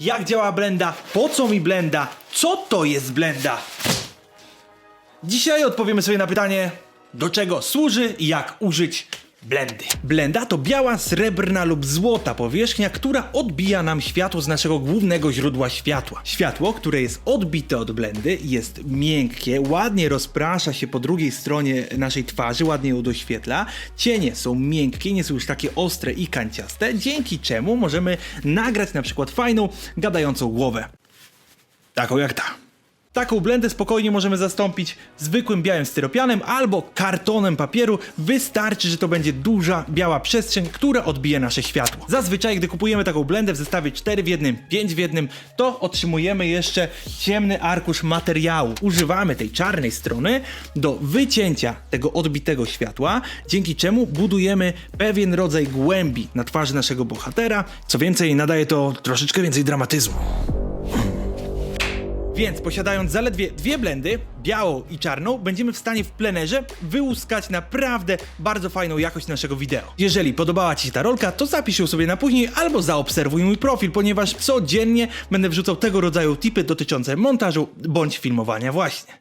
Jak działa blenda? Po co mi blenda? Co to jest blenda? Dzisiaj odpowiemy sobie na pytanie, do czego służy i jak użyć blendy. Blenda to biała, srebrna lub złota powierzchnia, która odbija nam światło z naszego głównego źródła światła. Światło, które jest odbite od blendy, jest miękkie, ładnie rozprasza się po drugiej stronie naszej twarzy, ładnie ją doświetla. Cienie są miękkie, nie są już takie ostre i kanciaste, dzięki czemu możemy nagrać na przykład fajną, gadającą głowę. Taką jak ta. Taką blendę spokojnie możemy zastąpić zwykłym białym styropianem albo kartonem papieru. Wystarczy, że to będzie duża biała przestrzeń, która odbije nasze światło. Zazwyczaj, gdy kupujemy taką blendę w zestawie 4 w jednym, 5 w jednym, to otrzymujemy jeszcze ciemny arkusz materiału. Używamy tej czarnej strony do wycięcia tego odbitego światła, dzięki czemu budujemy pewien rodzaj głębi na twarzy naszego bohatera. Co więcej, nadaje to troszeczkę więcej dramatyzmu. Więc posiadając zaledwie dwie blendy, białą i czarną, będziemy w stanie w plenerze wyłuskać naprawdę bardzo fajną jakość naszego wideo. Jeżeli podobała Ci się ta rolka, to zapisz ją sobie na później albo zaobserwuj mój profil, ponieważ codziennie będę wrzucał tego rodzaju tipy dotyczące montażu bądź filmowania właśnie.